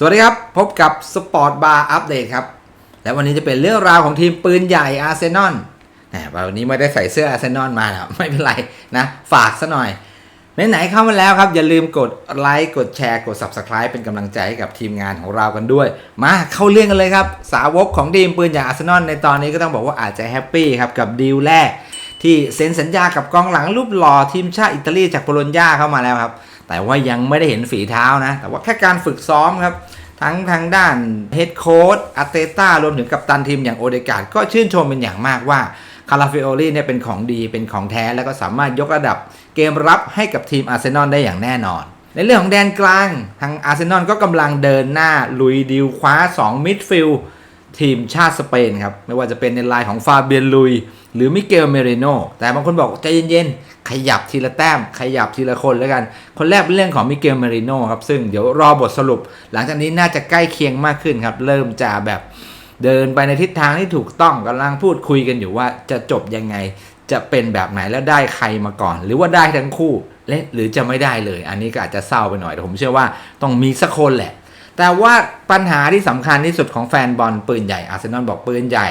สวัสดีครับ พบกับสปอร์ตบาร์อัปเดตครับ และวันนี้จะเป็นเรื่องราวของทีมปืนใหญ่อาร์เซนอลนะวันนี้ไม่ได้ใส่เสื้ออาร์เซนอลมาแล้วไม่เป็นไรนะ ฝากซะหน่อยไหนๆเข้ามาแล้วครับ อย่าลืมกดไลค์กดแชร์กด Subscribe เป็นกำลังใจให้กับทีมงานของเรากันด้วย มาเข้าเรื่องกันเลยครับ สาวกของทีมปืนใหญ่อาร์เซนอลในตอนนี้ก็ต้องบอกว่าอาจจะแฮปปี้ครับกับดีลแรก ที่เซ็นสัญญากับกองหลังรูปหล่อทีมชาติอิตาลีจากโบโลญญาเข้ามาแล้วครับแต่ว่ายังไม่ได้เห็นฝีเท้านะ แต่ว่าแค่การฝึกซ้อมครับ ทั้งทางด้านเฮดโค้ชอาร์เตต้ารวมถึงกัปตันทีมอย่างโอเดกาดก็ชื่นชมเป็นอย่างมากว่าคาราฟิโอลีเนี่ยเป็นของดีเป็นของแท้แล้วก็สามารถยกระดับเกมรับให้กับทีมอาร์เซนอลได้อย่างแน่นอน ในเรื่องของแดนกลาง ทางอาร์เซนอลก็กำลังเดินหน้าลุยดิวคว้า 2 มิดฟิลด์ทีมชาติสเปนครับ ไม่ว่าจะเป็นในลน์ของฟาเบียนลุย หรือมิเกลเมเรโนแต่บางคนบอกใจเย็นๆ ขยับทีละแต้ม ขยับทีละคนแล้วกัน คนแรกเป็นเรื่องของมิเกลเมเรโนครับ ซึ่งเดี๋ยวรอบทสรุป หลังจากนี้น่าจะใกล้เคียงมากขึ้นครับ เริ่มจะแบบเดินไปในทิศทางที่ถูกต้องกำลังพูดคุยกันอยู่ว่าจะจบยังไงจะเป็นแบบไหนแล้วได้ใครมาก่อน หรือว่าได้ทั้งคู่และหรือจะไม่ได้เลย อันนี้ก็อาจจะเศร้าไปหน่อยแต่ผมเชื่อว่าต้องมีสักคนแหละ แต่ว่าปัญหาที่สำคัญที่สุดของแฟนบอลปืนใหญ่อาร์เซนอลบอกปืนใหญ่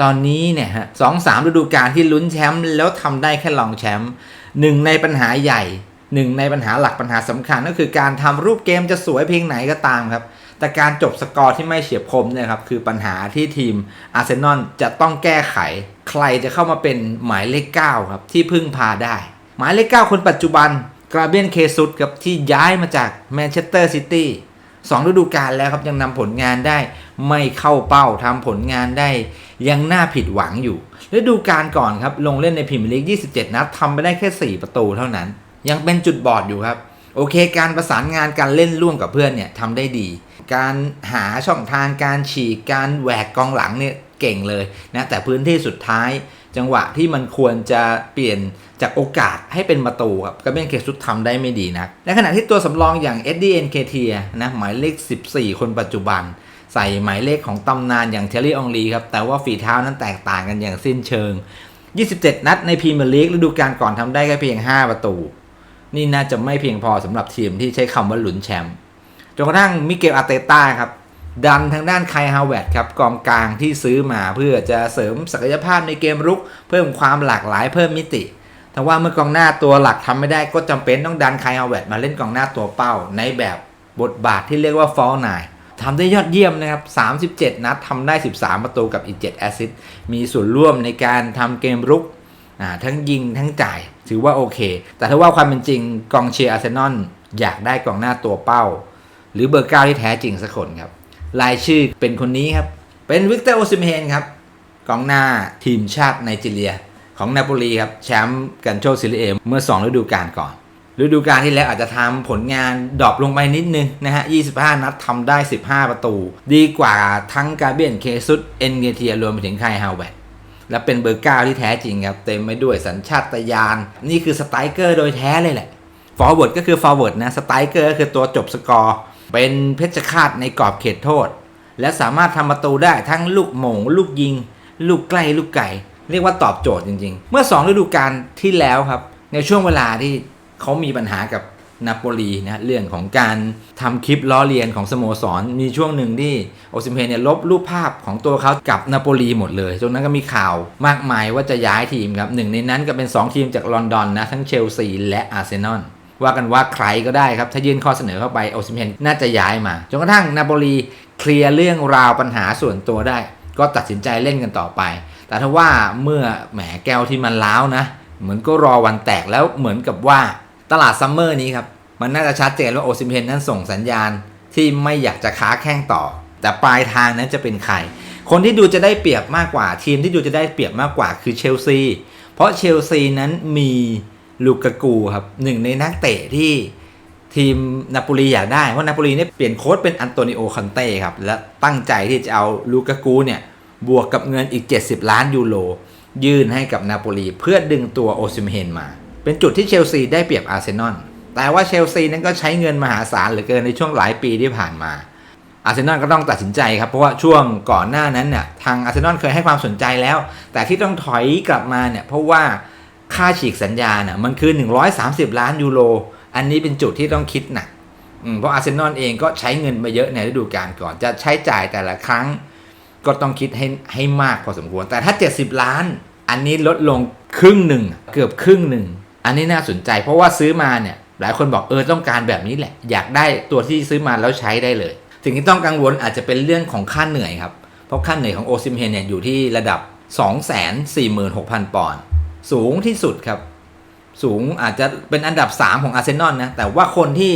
ตอนนี้เนี่ยฮะสองสามฤดูกาลที่ลุ้นแชมป์แล้วทำได้แค่รองแชมป์หนึ่งในปัญหาใหญ่หนึ่งในปัญหาหลักปัญหาสำคัญก็คือการทำรูปเกมจะสวยเพียงไหนก็ตามครับ แต่การจบสกอร์ที่ไม่เฉียบคมเนี่ยครับคือปัญหาที่ทีมอาร์เซนอลจะต้องแก้ไข ใครจะเข้ามาเป็นหมายเลข9ครับที่พึ่งพาได้ หมายเลข 9 คนปัจจุบันกราเบียนเคซุดครับที่ย้ายมาจากแมนเชสเตอร์ซิตี้สองฤดูกาลแล้วครับยังนำผลงานได้ ไม่เข้าเป้าทำผลงานได้ ยังน่าผิดหวังอยู่ฤดูกาลก่อนครับ ลงเล่นในพรีเมียร์ลีก 27 นัดทำไปได้แค่ 4 ประตูเท่านั้น ยังเป็นจุดบอดอยู่ครับ โอเค การประสานงานการเล่นร่วมกับเพื่อนเนี่ยทำได้ดี การหาช่องทางการฉีกการแหวกกองหลังเนี่ยเก่งเลยนะแต่พื้นที่สุดท้าย จังหวะที่มันควรจะเปลี่ยนจากโอกาสให้เป็นประตูครับก็เป็นเคสุดทำได้ไม่ดีนะในขณะที่ตัวสำรองอย่างเอ็ดดี้เอ็นเคเทียนะหมายเลข 14 คนปัจจุบัน ใส่หมายเลขของตำนานอย่างเทลลี่องลีครับ แต่ว่าฝีเท้านั้นแตกต่างกันอย่างสิ้นเชิง 27 นัดในพรีเมียร์ลีกฤดูกาลก่อนทำได้แค่เพียง 5 ประตู นี่น่าจะไม่เพียงพอสำหรับทีมที่ใช้คำว่าหลุนแชมป์จนกระทั่งมิเกลอาเตต้าครับดันทางด้านไคฮาวเวตครับกองกลางที่ซื้อมาเพื่อจะเสริมศักยภาพในเกมรุก เพิ่มความหลากหลายเพิ่มมิติแต่ว่าเมื่อกองหน้าตัวหลักทำไม่ได้ก็จำเป็นต้องดันไคฮาวเวตมาเล่นกองหน้าตัวเป้าในแบบบทบาทที่เรียกว่าฟอลนาย ทำได้ยอดเยี่ยมนะครับ 37 นัดทำได้ 13 ประตูกับอีก 7 แอสซิสต์ มีส่วนร่วมในการทำเกมรุกทั้งยิงทั้งจ่าย ถือว่าโอเค แต่ถ้าว่าความเป็นจริงกองเชียร์อาร์เซนอลอยากได้กองหน้าตัวเป้า หรือเบอร์เก้าที่แท้จริงสักคนครับ รายชื่อเป็นคนนี้ครับ เป็นวิกเตอร์โอซิเฮนครับกองหน้าทีมชาติไนจีเรีย ของนาโปลีครับแชมป์กันโชซิลิเอเมื่อ 2 ฤดูกาลก่อน ฤดูกาลที่แล้วอาจจะทำผลงานดรอปลงไปนิดนึงนะฮะ 25 นัดทำได้ 15 ประตู ดีกว่าทั้งกาเบียนเคซุดเอ็นเกเทียรวมไปถึงไคฮาวเวตและเป็นเบอร์เก้าที่แท้จริงครับ เต็มไปด้วยสัญชาตญาณนี่คือสไตรเกอร์โดยแท้เลยแหละฟอร์เวิร์ดก็คือฟอร์เวิร์ดนะสไตรเกอร์ก็คือตัวจบสกอร์เป็นเพชฌฆาตในกรอบเขตโทษ และสามารถทำประตูได้ทั้งลูกหมง ลูกยิง ลูกใกล้ลูกไก่ เรียกว่าตอบโจทย์จริง ๆ เมื่อ2ฤดูกาลที่แล้วครับ ในช่วงเวลาที่ เขามีปัญหากับนาโปลีนะเรื่องของการทำคลิปล้อเลียนของสโมสร มีช่วงหนึ่งที่โอซิมเพนเนี่ยลบรูปภาพของตัวเขากับนาโปลีหมดเลยจนนั้นก็มีข่าวมากมายว่าจะย้ายทีมครับหนึ่งในนั้นก็เป็น 2 ทีมจากลอนดอนนะ ทั้งเชลซีและอาร์เซนอลว่ากันว่าใครก็ได้ครับ ถ้ายื่นข้อเสนอเข้าไปโอซิมเฮนน่าจะย้ายมาจนกระทั่งนาโปลีเคลียร์เรื่องราวปัญหาส่วนตัวได้ ก็ตัดสินใจเล่นกันต่อไป แต่ถ้าว่าเมื่อแหมแก้วที่มันล้าวนะ เหมือนก็รอวันแตกแล้วเหมือนกับว่า ตลาดซัมเมอร์นี้ครับ มันน่าจะชัดเจนว่าโอซิมเฮนนั้นส่งสัญญาณที่ไม่อยากจะค้าแข้งต่อ แต่ปลายทางนั้นจะเป็นใคร คนที่ดูจะได้เปรียบมากกว่า ทีมที่ดูจะได้เปรียบมากกว่าคือเชลซี เพราะเชลซีนั้นมีลูกากูครับหนึ่งในนักเตะที่ทีมนาโปลีอยากได้ เพราะนาโปลีเนี่ยเปลี่ยนโค้ชเป็นอันโตนิโอคันเต้ครับ และตั้งใจที่จะเอาลูกากูเนี่ยบวกกับเงินอีก 70 ล้านยูโรยื่นให้กับนาโปลีเพื่อดึงตัวโอซิมเฮนมา เป็นจุดที่เชลซีได้เปรียบอาร์เซนอลแต่ว่าเชลซีนั้นก็ใช้เงินมหาศาลเหลือเกินในช่วงหลายปีที่ผ่านมาอาร์เซนอลก็ต้องตัดสินใจครับ เพราะว่าช่วงก่อนหน้านั้นเนี่ยทางอาร์เซนอลเคยให้ความสนใจแล้ว แต่ที่ต้องถอยกลับมาเนี่ยเพราะว่าค่าฉีกสัญญาเนี่ยมันคือ 130 ล้านยูโรอันนี้เป็นจุดที่ต้องคิดหนักเพราะอาร์เซนอลเองก็ใช้เงินมาเยอะในฤดูกาลก่อนจะใช้จ่ายแต่ละครั้ง ก็ต้องคิดให้ให้มากพอสมควร แต่ถ้า 70 ล้าน อันนี้ลดลงครึ่งหนึ่งเกือบครึ่งหนึ่ง อันนี้น่าสนใจ เพราะว่าซื้อมาเนี่ยหลายคนบอกเออต้องการแบบนี้แหละ อยากได้ตัวที่ซื้อมาแล้วใช้ได้เลยสิ่งที่ต้องกังวลอาจจะเป็นเรื่องของค่าเหนื่อยครับ เพราะค่าเหนื่อยของโอซิมเฮนเนี่ยอยู่ที่ระดับ 246,000 ปอนด์สูงที่สุดครับ สูงอาจจะเป็นอันดับ 3 ของอาร์เซนอลนะ แต่ว่าคนที่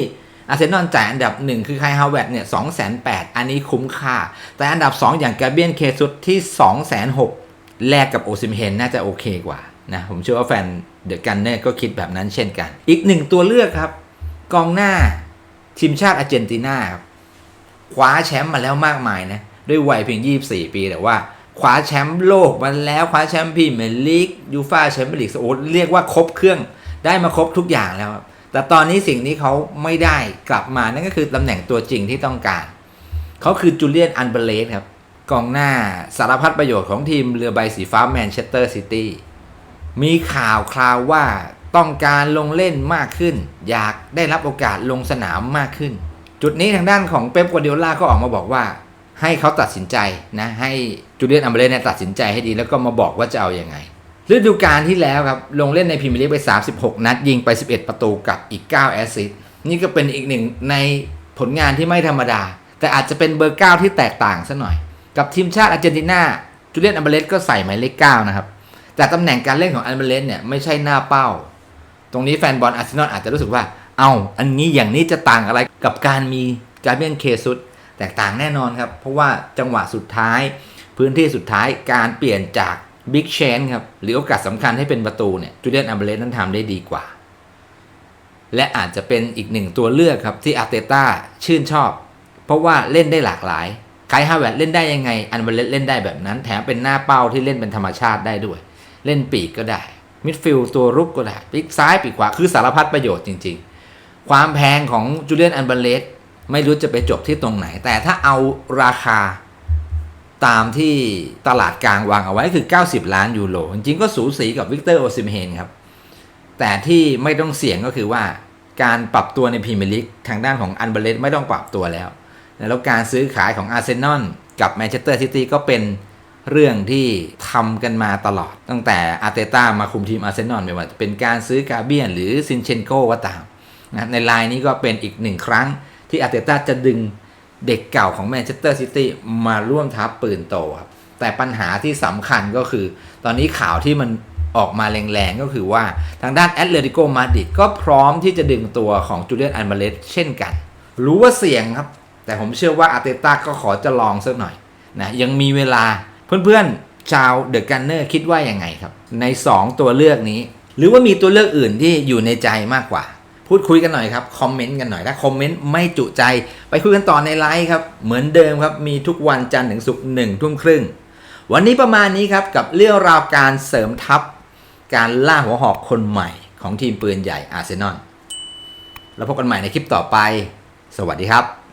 อาร์เซนอลจ่ายอันดับ 1 คือไคฮาวเวร์ดเนี่ย2 8 0 0อันนี้คุ้มค่า แต่อันดับ 2 อย่างกาเบียนเคซุดที่ 2 6 0 0 0แลกกับโอซิมเฮนน่าจะโอเคกว่า นะผมเชื่อว่าแฟนเดอะกันเนอร์ก็คิดแบบนั้นเช่นกัน อีกหนึ่งตัวเลือกครับ กองหน้าทีมชาติอาร์เจนตินาครับคว้าแชมป์มาแล้วมากมายนะด้วยวัยเพียง 24 ปีแต่ว่าคว้าแชมป์โลกมาแล้วคว้าแชมป์พรีเมียร์ลีกยูฟ่าแชมเปี้ยนลีกโอ้เรียกว่าครบเครื่องได้มาครบทุกอย่างแล้วครับแต่ตอนนี้สิ่งที่เขาไม่ได้กลับมานั่นก็คือตำแหน่งตัวจริงที่ต้องการ เขาคือจูเลียนอันเบเลสครับกองหน้าสารพัดประโยชน์ของทีมเรือใบสีฟ้าแมนเชสเตอร์ซิตี้ มีข่าวคราวว่าต้องการลงเล่นมากขึ้น อยากได้รับโอกาสลงสนามมากขึ้น จุดนี้ทางด้านของเป๊ปกัวเดโอล่าก็ออกมาบอกว่า ให้เขาตัดสินใจนะให้จูเลียนอัมเบเลสเนี่ยตัดสินใจให้ดีแล้วก็มาบอกว่าจะเอาอยัางไงฤดูกาลที่แล้วครับลงเล่นในพรีเมียร์ลีกไป 36 นัด ยิงไป 11 ประตูกับอีก 9 แอสซิสต์นี่ก็เป็นอีกหนึ่งในผลงานที่ไม่ธรรมดา แต่อาจจะเป็นเบอร์ 9 ที่แตกต่างซะหน่อย กับทีมชาติอาร์เจนตินาจูเลียนอัมเบเลสก็ใส่หมายเลข 9 นะครับ แต่ตำแหน่งการเล่นของอัมเบเลสเนี่ยไม่ใช่หน้าเป้า ตรงนี้แฟนบอลอาร์เซนอลอาจจะรู้สึกว่า เอาอันนี้อย่างนี้จะต่างอะไรกับการมีกาเบียนเคซุสแตกต่างแน่นอนครับ เพราะว่าจังหวะสุดท้าย พื้นที่สุดท้ายการเปลี่ยนจากบิ๊กเชนครับหรือโอกาสสำคัญให้เป็นประตูเนี่ยจูเลียนอัมเบเลสนั้นทำได้ดีกว่า และอาจจะเป็นอีกหนึ่งตัวเลือกครับที่อาร์เตต้าชื่นชอบ เพราะว่าเล่นได้หลากหลายไคฮาเวร์ดเล่นได้ยังไงอันเบเลสเล่นได้แบบนั้น แถมเป็นหน้าเป้าที่เล่นเป็นธรรมชาติได้ด้วย เล่นปีกก็ได้ มิดฟิลด์ตัวรุกก็ได้ปีกซ้ายปีกขวาคือสารพัดประโยชน์จริง ๆ ความแพงของจูเลียนอันเบเลสไม่รู้จะไปจบที่ตรงไหน แต่ถ้าเอาราคาตามที่ตลาดกลางวางเอาไว้คือ 90 ล้านยูโรจริงๆก็สูสีกับวิกเตอร์โอซิมเฮนครับ แต่ที่ไม่ต้องเสี่ยงก็คือว่าการปรับตัวในพรีเมียร์ลีกทางด้านของอันเบเลสไม่ต้องปรับตัวแล้ว แล้วการซื้อขายของอาร์เซนอลกับแมนเชสเตอร์ซิตี้ก็เป็น เรื่องที่ทำกันมาตลอด ตั้งแต่อาร์เตต้ามาคุมทีมอาร์เซนอลไม่ว่าจะเป็นการซื้อกาเบียนหรือซินเชนโกก็ตามนะในไลน์นี้ก็เป็นอีกหนึ่งครั้งที่อาร์เตต้าจะดึงเด็กเก่าของแมนเชสเตอร์ซิตี้มาร่วมทัพปืนโตครับ แต่ปัญหาที่สำคัญก็คือ ตอนนี้ข่าวที่มันออกมาแรงๆ ก็คือว่าทางด้านแอตเลติโกมาดริดก็พร้อมที่จะดึงตัวของจูเลียนอันเบเลสเช่นกัน รู้ว่าเสี่ยงครับ แต่ผมเชื่อว่าอาร์เตต้าก็ขอจะลองสักหน่อยนะยังมีเวลา เพื่อนๆชาวเดอะกันเนอร์คิดว่ายังไงครับ ใน 2 ตัวเลือกนี้ หรือว่ามีตัวเลือกอื่นที่อยู่ในใจมากกว่า พูดคุยกันหน่อยครับคอมเมนต์กันหน่อยถ้าคอมเมนต์ไม่จุใจ ไปคุยกันต่อในไลฟ์ครับ เหมือนเดิมครับ มีทุกวันจันทร์ถึงศุกร์หนึ่งทุ่มครึ่งวันนี้ประมาณนี้ครับกับเรื่องราวการเสริมทัพ การล่าหัวหอกคนใหม่ของทีมปืนใหญ่อาร์เซนอลแล้วพบกันใหม่ในคลิปต่อไป สวัสดีครับ